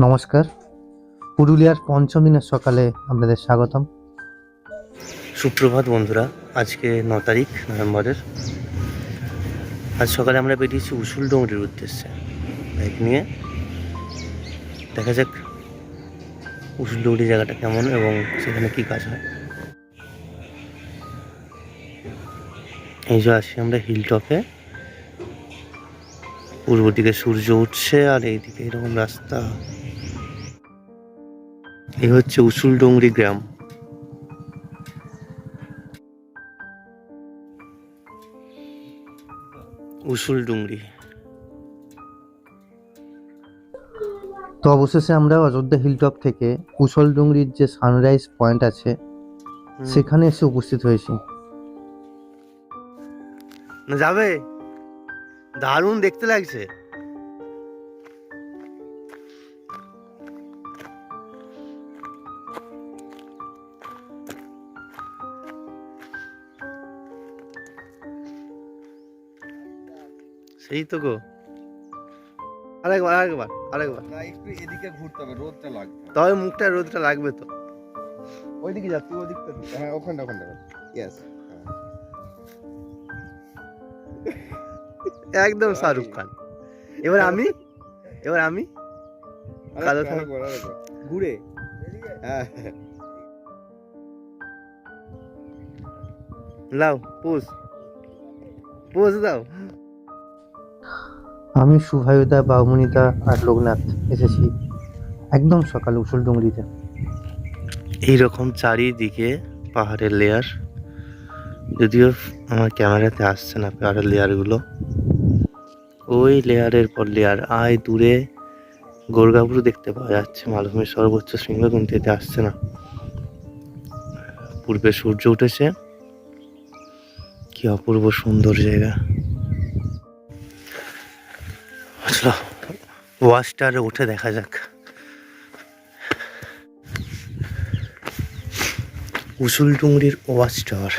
নমস্কার। পুরুলিয়ার পঞ্চম দিনের সকালে আপনাদের স্বাগতম। সুপ্রভাত বন্ধুরা, আজকে ন তারিখ নভেম্বরের। আজ সকালে আমরা বেরিয়েছি উসুল ডোংরির উদ্দেশ্যে। বাইক নিয়ে। দেখা যাক উসুল ডোংরি জায়গাটা কেমন এবং সেখানে কি কাজ হয়। এই যে আছি আমরা হিল টপে পূর্ব দিকে সূর্য উঠছে আর এইদিকে এরকম রাস্তা। এই হচ্ছে উসুল ডোংরি গ্রাম। উসুল ডুংরি। তো অবশেষে আমরা অযোধ্যা হিলটপ থেকে কুশল ডুংরির যে সানরাইজ পয়েন্ট আছে সেখানে এসে উপস্থিত হয়েছি। না যাবে? দারুণ দেখতে লাগছে। সেই তো গো। আরেকবার আরেকবার আরেকবার। না একটু এদিকে ঘুরতে হবে রোদটা লাগবে। তবে মুখটা রোদটা লাগবে তো। ওইদিকে যা তুই ওদিকটা হ্যাঁ ওখানটা ওখানটা। ইয়েস একদম শাহরুখ খান। এবার আমি? এবার আমি? কালো ঘুরে। হ্যাঁ। লাও পোজ। পোজ দাও। আমি শুভায়ুদা বাবুনিদা আর লোকনাথ এসেছি একদম সকাল সকালে উসলডুংরিতে এইরকম চারিদিকে পাহাড়ের লেয়ার যদিও আমার ক্যামেরাতে আসছে না পাহাড়ের লেয়ারগুলো। ওই লেয়ারের পর লেয়ার। আয় দূরে। গোরগাবুরু দেখতে পাওয়া যাচ্ছে। মালভূমির সর্বোচ্চ শৃঙ্গ কিন্তু এতে আসছে না। পূর্বে সূর্য উঠেছে। কি অপূর্ব সুন্দর জায়গা। চলো, ওয়াশটারে উঠে দেখা যাক। উসুল ডুংরির ওয়াচ টাওয়ার।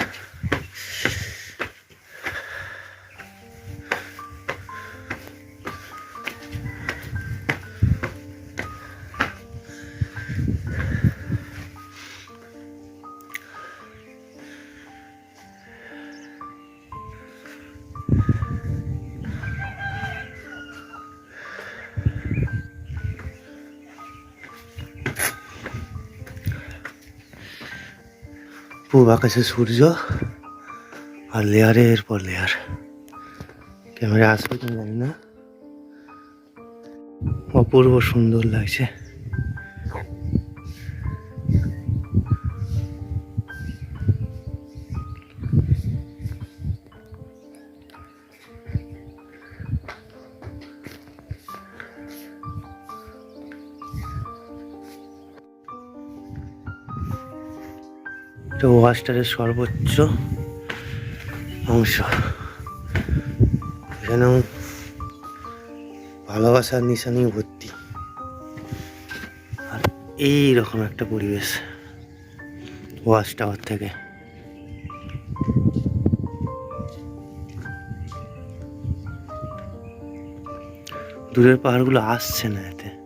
পূব আকাশে সূর্য আর লেয়ারের পর লেয়ার ক্যামেরা আসবে তুমি জানি না। অপূর্ব সুন্দর লাগছে। এটা ওয়াস্টারের সর্বোচ্চ অংশ। এখানেও ভালোবাসার নিশানি, ভর্তি। আর এই রকম একটা পরিবেশ ওয়াচ টাওয়ার থেকে। দূরের পাহাড়গুলো আসছে না এতে।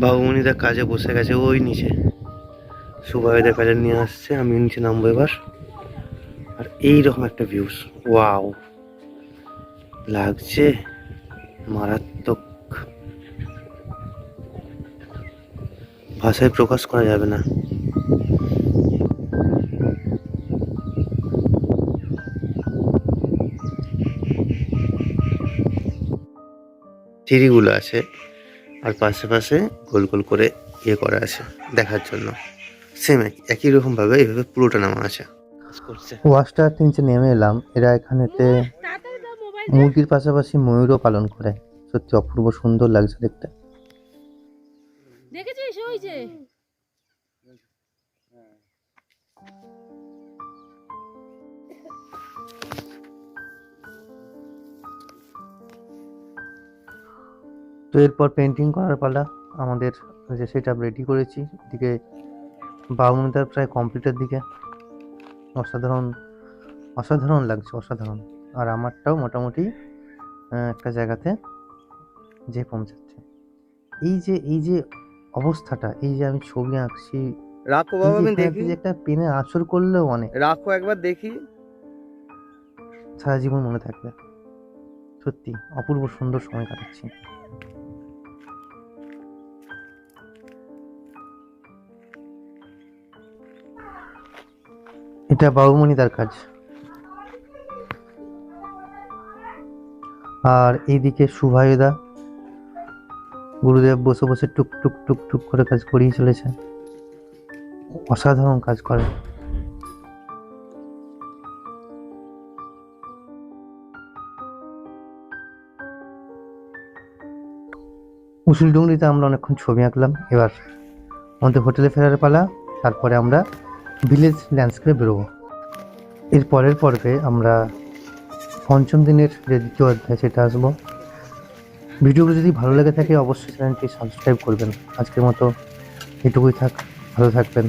বাবুমণিদা কাজে বসে গেছে, ওই নিচে। সুবাইদের কাজে নিয়ে আসছে আমি নিচে নামবো এবার। আর এই রকম একটা ভিউস ওয়াও লাগছে মারাত্মক। ভাষায় প্রকাশ করা যাবে না। সিঁড়িগুলো আছে। আর পাশে পাশে গোল গোল করে ইয়ে করা আছে দেখার জন্য। সেম একই রকম ভাবে এইভাবে পুরোটা নামা আছে। করছে। ওয়াশটার নিচে নেমে এলাম। এরা এখানেতে মুরগির পাশাপাশি ময়ূরও পালন করে। সত্যি অপূর্ব সুন্দর লাগছে দেখতে। দেখেছিস? ওই যে। তো এরপর পেন্টিং করার পালা আমাদের যে সেট আপ রেডি করেছি। এদিকে বাউমিটার প্রায় কমপ্লিটের দিকে। অসাধারণ অসাধারণ লাগছে অসাধারণ। আর আমারটাও মোটামুটি একটা জায়গাতে যে পৌঁছাচ্ছে। এই যে এই যে অবস্থাটা এই যে আমি ছবি আঁকছি রাখো বাবা আমি দেখি। যে একটা পেনে আঁচড় করলেও অনেক। রাখো একবার দেখি। সারা জীবন মনে থাকবে। সত্যি অপূর্ব সুন্দর সময় কাটাচ্ছি। এটা বাবুমণি তার কাজ। আর এইদিকে শুভায়ুদা গুরুদেব বসে বসে টুক টুক টুক টুক করে কাজ করিয়ে চলেছে। অসাধারণ কাজ করে। উসুলডুংরিতে আমরা অনেকক্ষণ ছবি আঁকলাম। এবার আমাদের হোটেলে ফেরার পালা, তারপরে আমরা ভিলেজ ল্যান্ডস্কেপে বেরোবো এর পরের পর্বে আমরা পঞ্চম দিনের যে দ্বিতীয় অধ্যায়, সেটা আসব। ভিডিওগুলো যদি ভালো লেগে থাকে, অবশ্যই চ্যানেলটি সাবস্ক্রাইব করবেন। আজকের মতো এটুকুই থাক, ভালো থাকবেন।